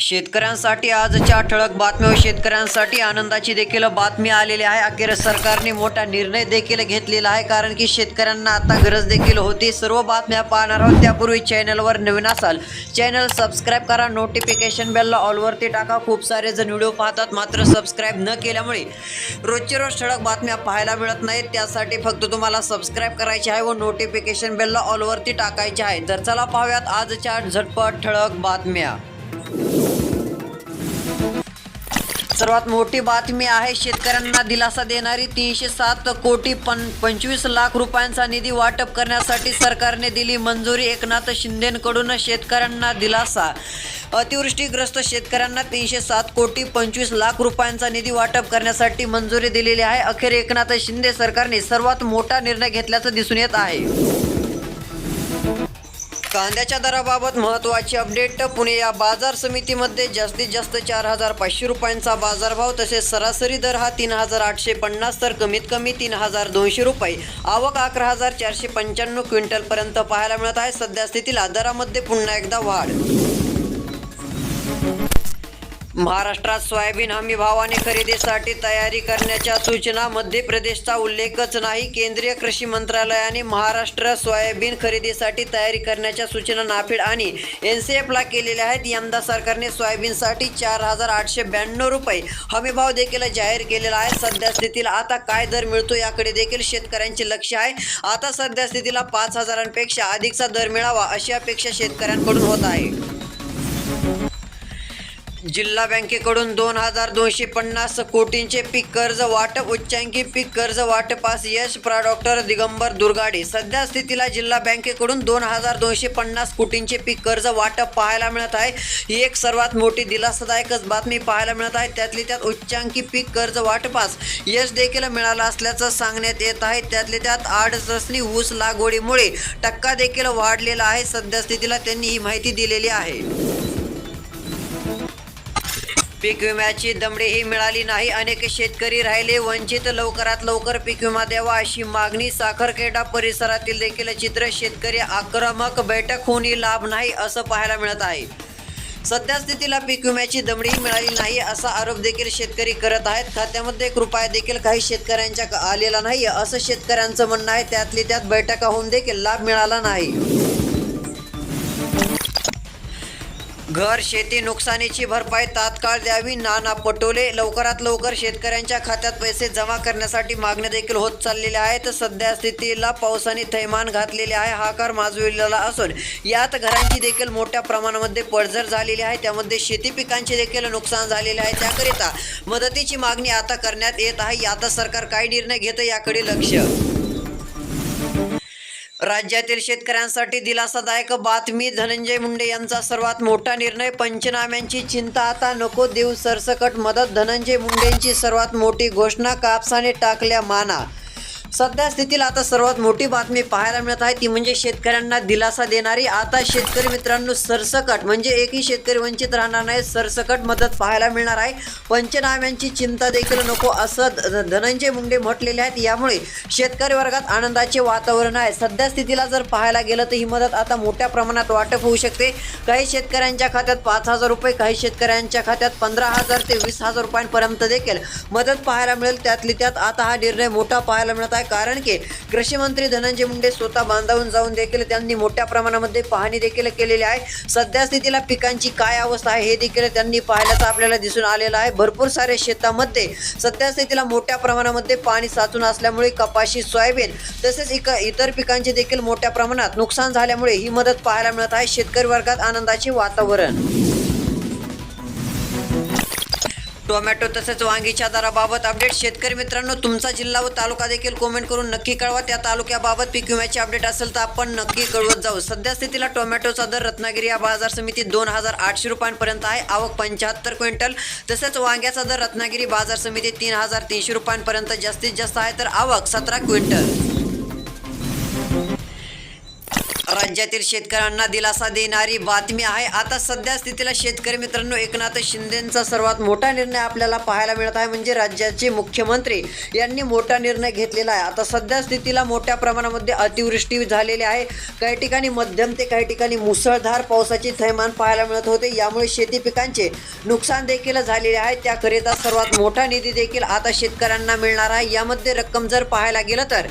शेतकऱ्यांसाठी आजच्या ठळक बातम्या व शेतकऱ्यांसाठी आनंदाची देखील बातमी आलेली आहे. अखेर सरकारने मोठा निर्णय देखील घेतलेला आहे कारण की शेतकऱ्यांना आता गरज देखील होती. सर्व बातम्या पाहणार आहोत. त्यापूर्वी चॅनलवर नवीन असाल चॅनल सबस्क्राईब करा. नोटिफिकेशन बेलला ऑलवरती टाका. खूप सारे जण व्हिडिओ पाहतात मात्र सबस्क्राईब न केल्यामुळे रोजचे रोज ठळक बातम्या पाहायला मिळत नाहीत. त्यासाठी फक्त तुम्हाला सबस्क्राईब करायचे आहे व नोटिफिकेशन बेलला ऑलवरती टाकायचे आहे. तर चला पाहूयात आजच्या झटपट ठळक बातम्या. सर्वात मोठी बातमी आहे शेतकऱ्यांना दिलासा देणारी तीनशे सात कोटी पं पंचवीस लाख रुपयांचा निधी वाटप करण्यासाठी सरकारने दिली मंजुरी. एकनाथ शिंदेकडून शेतकऱ्यांना दिलासा. अतिवृष्टीग्रस्त शेतकऱ्यांना तीनशे सात कोटी पंचवीस लाख रुपयांचा निधी वाटप करण्यासाठी मंजुरी दिलेली आहे. अखेर एकनाथ शिंदे सरकारने सर्वात मोठा निर्णय घेतल्याचं दिसून येत आहे. कांद्याच्या दराबाबत महत्त्वाची अपडेट पुणे या बाजार समितीमध्ये जास्तीत जास्त चार हजार पाचशे रुपयांचा बाजारभाव तसेच सरासरी दर हा तीन हजार आठशे पन्नास तर कमीत कमी तीन हजार दोनशे रुपये. आवक अकरा हजार चारशे पंच्याण्णव क्विंटलपर्यंत पाहायला मिळत आहे. सध्या स्थितीला दरामध्ये पुन्हा एकदा वाढ. महाराष्ट्रात सोयाबीन हमी भावाने खरेदीसाठी तयारी करण्याच्या सूचना मध्य प्रदेशचा उल्लेखच नाही. केंद्रीय कृषी मंत्रालयाने महाराष्ट्र सोयाबीन खरेदीसाठी तयारी करण्याच्या सूचना नाफेड आणि एन सी एफला केलेल्या आहेत. यंदा सरकारने सोयाबीनसाठी चार हजार आठशे ब्याण्णव रुपये हमीभाव देखील जाहीर केलेला आहे. सध्या स्थितीला आता काय दर मिळतो याकडे देखील शेतकऱ्यांचे लक्ष आहे. आता सध्या स्थितीला पाच हजारांपेक्षा अधिकचा दर मिळावा अशी अपेक्षा शेतकऱ्यांकडून होत आहे. जिल्हा बँकेकडून दोन हजार दोनशे पन्नास कोटींचे पीक कर्ज वाटप उच्चांकी पीक कर्ज वाटपास यश प्रा. डॉक्टर दिगंबर दुर्गाडे. सध्या स्थितीला जिल्हा बँकेकडून दोन हजार दोनशे पन्नास कोटींचे पीक कर्ज वाटप पाहायला मिळत आहे. ही एक सर्वात मोठी दिलासादायकच बातमी पाहायला मिळत आहे. त्यातली त्यात उच्चांकी पीक कर्ज वाटपास यश देखील मिळालं असल्याचं सांगण्यात येत आहे. त्यातले त्यात आडसनी ऊस लागवडीमुळे टक्का देखील वाढलेला आहे. सध्या स्थितीला त्यांनी ही माहिती दिलेली आहे. पीक विम्याची दमडीही मिळाली नाही. अनेक शेतकरी राहिले. वंचित लवकरात लवकर पीक विमा द्यावा अशी मागणी साखरखेडा परिसरातील देखील चित्र शेतकरी आक्रमक बैठक होऊनही लाभ नाही असं पाहायला मिळत आहे. सध्या स्थितीला पीक विम्याची दमडीही मिळाली नाही असा आरोप देखील शेतकरी करत आहेत. खात्यामध्ये एक रुपया देखील काही शेतकऱ्यांच्या क- आलेला नाही असं शेतकऱ्यांचं म्हणणं आहे. त्यातली त्यात बैठका होऊन देखील लाभ मिळाला नाही. घर शेती नुकसानीची भरपाई तात्काळ द्यावी. नाना पटोले लवकरात लवकर शेतकऱ्यांच्या खात्यात पैसे जमा करण्यासाठी मागण्या देखील होत चाललेल्या आहेत. सध्या स्थितीला पावसाने थैमान घातलेले आहे. हाकार माजविलेला असून यात घरांची देखील मोठ्या प्रमाणामध्ये पडझड झालेली आहे. त्यामध्ये शेती पिकांचे देखील नुकसान झालेले आहे. त्याकरिता मदतीची मागणी आता करण्यात येत आहे. आता सरकार काय निर्णय घेतं याकडे लक्ष. राज्यातील शेतकऱ्यांसाठी दिलासादायक बातमी धनंजय मुंडे यांचा सर्वात मोठा निर्णय पंचनाम्यांची चिंता आता नको देऊ सरसकट मदत धनंजय मुंडेंची सर्वात मोठी घोषणा कापसाने टाकल्या माना सध्या स्थितीला आता सर्वात मोठी बातमी पाहायला मिळत आहे. ती म्हणजे शेतकऱ्यांना दिलासा देणारी आता शेतकरी मित्रांनो सरसकट म्हणजे एकही शेतकरी वंचित राहणार नाही सरसकट मदत पाहायला मिळणार आहे. पंचनाम्यांची चिंता देखील नको असं धनंजय मुंडे म्हटलेले आहेत. यामुळे शेतकरी वर्गात आनंदाचे वातावरण आहे. सध्या स्थितीला जर पाहायला गेलं तर ही मदत आता मोठ्या प्रमाणात वाटप होऊ शकते. काही शेतकऱ्यांच्या खात्यात पाच हजार रुपये काही शेतकऱ्यांच्या खात्यात पंधरा हजार ते वीस हजार रुपयांपर्यंत देखील मदत पाहायला मिळेल. त्यातली त्यात आता हा निर्णय मोठा पाहायला मिळत आहे. कारण की कृषी मंत्री धनंजय मुंडे स्वतः बांधावून जाऊन देखील त्यांनी मोठ्या प्रमाणामध्ये पाहणी देखील केलेली आहे. सध्या स्थितीला पिकांची काय अवस्था आहे हे देखील त्यांनी पाहिल्याचं आपल्याला दिसून आलेलं आहे. भरपूर साऱ्या शेतामध्ये सध्या स्थितीला मोठ्या प्रमाणामध्ये पाणी साचून असल्यामुळे कपाशी सोयाबीन तसेच इक इतर पिकांचे देखील मोठ्या प्रमाणात नुकसान झाल्यामुळे ही मदत पाहायला मिळत आहे. शेतकरी वर्गात आनंदाचे वातावरण. टोमॅटो तसेच वांगीच्या दराबाबत अपडेट शेतकरी मित्रांनो तुमचा जिल्हा व तालुका देखील कमेंट करून नक्की कळवा. त्या तालुक्याबाबत पीक विम्याची अपडेट असेल तर आपण नक्की कळवत जाऊ. सध्या स्थितीला टोमॅटोचा दर रत्नागिरी या बाजार समितीत दोन हजार आठशे रुपयांपर्यंत आहे. आवक पंच्याहत्तर क्विंटल. तसेच वांग्याचा दर रत्नागिरी बाजार समितीत तीन हजार तीनशे रुपयांपर्यंत जास्तीत जास्त आहे. तर आवक सतरा क्विंटल. राज्यातील शेतकऱ्यांना दिलासा देणारी बातमी आहे. आता सध्या स्थितीला शेतकरी मित्रांनो एकनाथ शिंदेचा सर्वात मोठा निर्णय आपल्याला पाहायला मिळत आहे. म्हणजे राज्याचे मुख्यमंत्री यांनी मोठा निर्णय घेतलेला आहे. आता सध्या स्थितीला मोठ्या प्रमाणामध्ये अतिवृष्टी झालेली आहे. काही ठिकाणी मध्यम ते काही ठिकाणी मुसळधार पावसाचे थैमान पाहायला मिळत होते. यामुळे शेती पिकांचे नुकसान देखील झालेले आहे. त्याकरिता सर्वात मोठा निधी देखील आता शेतकऱ्यांना मिळणार आहे. यामध्ये रक्कम जर पाहायला गेलं तर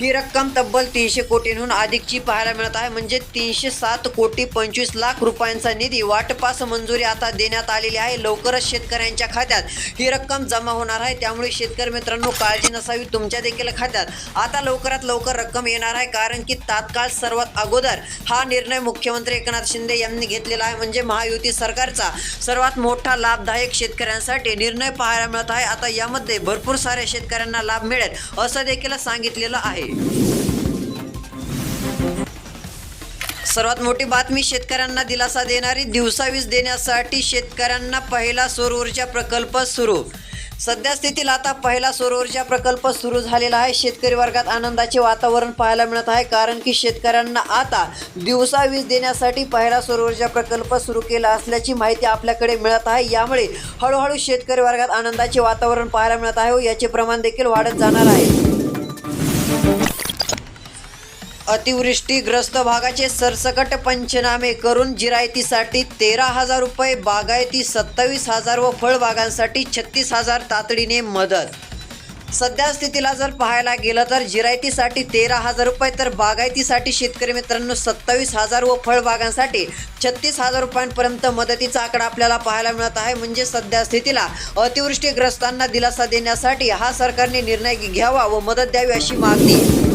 ही रक्कम तब्बल तीनशे कोटींहून अधिकची पाहायला मिळत आहे. म्हणजे तीनशे सात कोटी पंचवीस लाख रुपयांचा निधी वाटपास मंजुरी आता देण्यात आलेली आहे. लवकरच शेतकऱ्यांच्या खात्यात ही रक्कम जमा होणार आहे. त्यामुळे शेतकरी मित्रांनो काळजी नसावी तुमच्या देखील खात्यात. आता लवकरात लवकर रक्कम येणार आहे कारण की तात्काळ सर्वात अगोदर हा निर्णय मुख्यमंत्री एकनाथ शिंदे यांनी घेतलेला आहे. म्हणजे महायुती सरकारचा सर्वात मोठा लाभदायक शेतकऱ्यांसाठी निर्णय पाहायला मिळत आहे. आता यामध्ये भरपूर साऱ्या शेतकऱ्यांना लाभ मिळेल असं देखील सांगितलेलं आहे. सर्वात मोठी बातमी शेतकऱ्यांना दिलासा देणारी दिवसावीज देण्यासाठी शेतकऱ्यांना पहिला सौर ऊर्जा प्रकल्प सुरू. सध्या स्थितीत आता पहिला सौर ऊर्जा प्रकल्प सुरू झालेला आहे. शेतकरी वर्गात आनंदाचे वातावरण पाहायला मिळत आहे कारण की शेतकऱ्यांना आता दिवसा वीज देण्यासाठी पहिला सौर ऊर्जा प्रकल्प सुरू केला असल्याची माहिती आपल्याकडे मिळत आहे. यामुळे हळूहळू शेतकरी वर्गात आनंदाचे वातावरण पाहायला मिळत आहे व याचे प्रमाण देखील वाढत जाणार आहे. अतिवृष्टीग्रस्त भागाचे सरसकट पंचनामे करून जिरायतीसाठी तेरा हजार रुपये बागायती सत्तावीस हजार व फळबागांसाठी छत्तीस हजार तातडीने मदत. सध्या स्थितीला जर पाहायला गेलं तर जिरायतीसाठी तेरा हजार रुपये तर बागायतीसाठी शेतकरी मित्रांनो सत्तावीस हजार व फळबागांसाठी छत्तीस हजार रुपयांपर्यंत मदतीचा आकडा आपल्याला पाहायला मिळत आहे. म्हणजे सध्या स्थितीला अतिवृष्टीग्रस्तांना दिलासा देण्यासाठी हा सरकारने निर्णय घ्यावा व मदत द्यावी अशी मागणी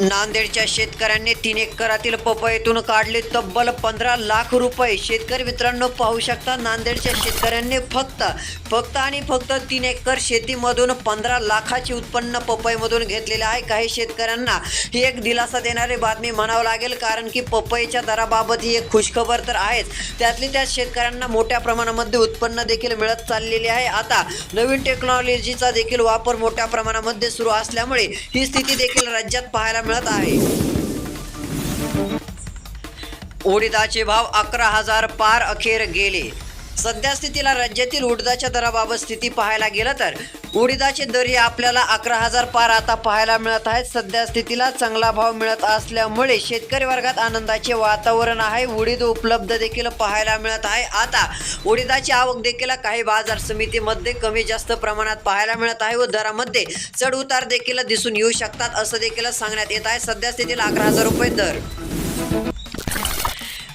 नांदेडच्या शेतकऱ्यांनी तीन एकरातील पपईतून काढले. तब्बल पंधरा लाख रुपये. शेतकरी मित्रांनो पाहू शकता नांदेडच्या शेतकऱ्यांनी फक्त फक्त आणि फक्त तीन एकर शेतीमधून पंधरा लाखाचे उत्पन्न पपईमधून घेतलेले आहे. काही शेतकऱ्यांना ही एक दिलासा देणारी बातमी म्हणावं लागेल कारण की पपईच्या दराबाबत ही एक खुशखबर तर आहेच. त्यातली त्यात शेतकऱ्यांना मोठ्या प्रमाणामध्ये उत्पन्न देखील मिळत चाललेले आहे. आता नवीन टेक्नॉलॉजीचा देखील वापर मोठ्या प्रमाणामध्ये सुरू असल्यामुळे ही स्थिती देखील राज्यात पाहायला मिळत आहे. उडीदाचे भाव अकरा हजार पार अखेर गेले. सध्या स्थितीला राज्यातील उडदाच्या दराबाबत स्थिती पाहायला गेलं तर उडीदाचे दर हे आपल्याला अकरा हजार पार आता पाहायला मिळत आहेत. सध्या स्थितीला चांगला भाव मिळत असल्यामुळे शेतकरी वर्गात आनंदाचे वातावरण आहे. उडीद उपलब्ध देखील पाहायला मिळत आहे. आता उडीदाची आवक देखील काही बाजार समितीमध्ये कमी जास्त प्रमाणात पाहायला मिळत आहे व दरामध्ये चढ उतार देखील दिसून येऊ शकतात असं देखील सांगण्यात येत आहे. सध्या स्थितीला अकरा हजार रुपये दर.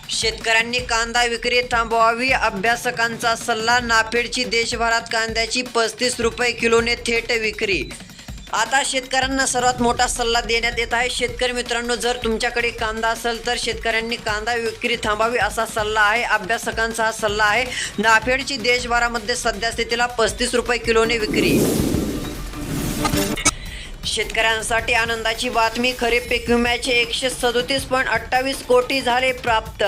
शेतकऱ्यांनी कांदा विक्री थांबवावी अभ्यासकांचा सल्ला नाफेडची देशभरात कांद्याची पस्तीस रुपये किलोने थेट विक्री. आता शेतकऱ्यांना सर्वात मोठा सल्ला देण्यात येत आहे. शेतकरी मित्रांनो जर तुमच्याकडे कांदा असेल तर शेतकऱ्यांनी कांदा विक्री थांबावी असा सल्ला आहे. अभ्यासकांचा हा सल्ला आहे. नाफेडची देशभरामध्ये सध्या स्थितीला पस्तीस रुपये किलोने विक्री. शेतकऱ्यांसाठी आनंदाची बातमी खरीप पिक विम्याचे एकशे सदोतीस पॉईंट अठ्ठावीस कोटी झाले प्राप्त.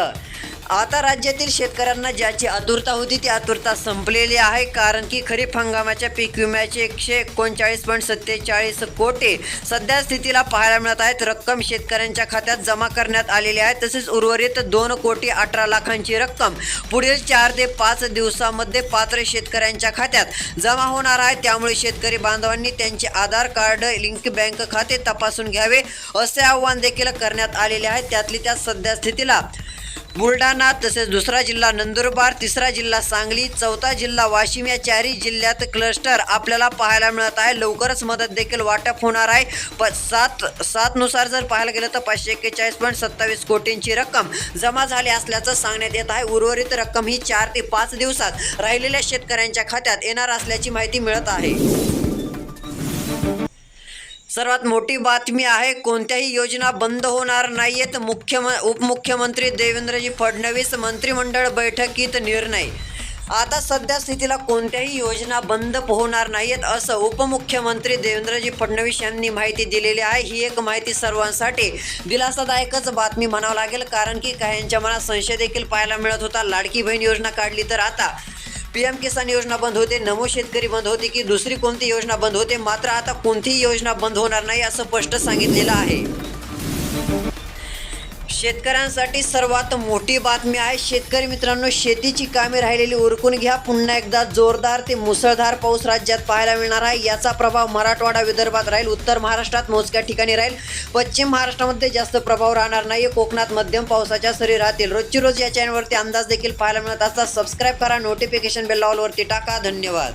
आता राज्यातील शेतकऱ्यांना ज्याची आतुरता होती ती आतुरता संपलेली आहे. कारण की खरीप हंगामाच्या पीक विम्याचे एकशे एकोणचाळीस पॉईंट सत्तेचाळीस कोटी सध्या स्थितीला पाहायला मिळत आहेत. रक्कम शेतकऱ्यांच्या खात्यात जमा करण्यात आलेली आहे. तसेच उर्वरित दोन कोटी अठरा लाखांची रक्कम पुढील चार ते पाच दिवसामध्ये पात्र शेतकऱ्यांच्या खात्यात जमा होणार आहे. त्यामुळे शेतकरी बांधवांनी त्यांचे आधार कार्ड लिंक बँक खाते तपासून घ्यावे असे आवाहन देखील करण्यात आलेले आहे. त्यातली त्या सध्या स्थितीला बुलढाणा तसेच दुसरा जिल्हा नंदुरबार तिसरा जिल्हा सांगली चौथा जिल्हा वाशिम या चारही जिल्ह्यात क्लस्टर आपल्याला पाहायला मिळत आहे. लवकरच मदत देखील वाटप होणार आहे. प सात सातनुसार जर पाहायला गेलं तर पाचशे एक्केचाळीस पॉईंट सत्तावीस कोटींची रक्कम जमा झाली असल्याचं सांगण्यात येत आहे. उर्वरित रक्कम ही चार ते पाच दिवसात राहिलेल्या शेतकऱ्यांच्या खात्यात येणार असल्याची माहिती मिळत आहे. सर्वात मोठी बातमी आहे कोणत्याही योजना बंद होणार नाहीयेत मुख्यम उपमुख्यमंत्री देवेंद्रजी फडणवीस मंत्रिमंडळ बैठकीत निर्णय. आता सध्या स्थितीला कोणत्याही योजना बंद होणार नाहीयेत असं उपमुख्यमंत्री देवेंद्रजी फडणवीस यांनी माहिती दिलेली आहे. ही एक माहिती सर्वांसाठी दिलासादायकच बातमी म्हणावं लागेल कारण की काहींच्या मनात संशय देखील पाहायला मिळत होता. लाडकी बहीण योजना काढली तर आता पीएम किसान योजना बंद होते नमो शेतकरी बंद होते की दुसरी कोणती योजना बंद होते? मात्र आता कोणतीही योजना बंद होणार नाही असं स्पष्ट सांगितलेलं आहे. शेतकऱ्यांसाठी सर्वात मोठी बातमी आहे. शेतकरी मित्रांनो शेतीची कामे राहिलेली उरकून घ्या. पुन्हा एकदा जोरदार ते मुसळधार पाऊस राज्यात पाहायला मिळणार आहे. याचा प्रभाव मराठवाडा विदर्भात राहील. उत्तर महाराष्ट्रात मोजक्या ठिकाणी राहील. पश्चिम महाराष्ट्रामध्ये जास्त प्रभाव राहणार नाही कोकणात मध्यम पावसाच्या सरी राहतील. रोजची रोज या चॅनलवरती अंदाज देखील पाहायला मिळत असतात. सबस्क्राईब करा. नोटिफिकेशन बेल ऑलवरती टाका. धन्यवाद.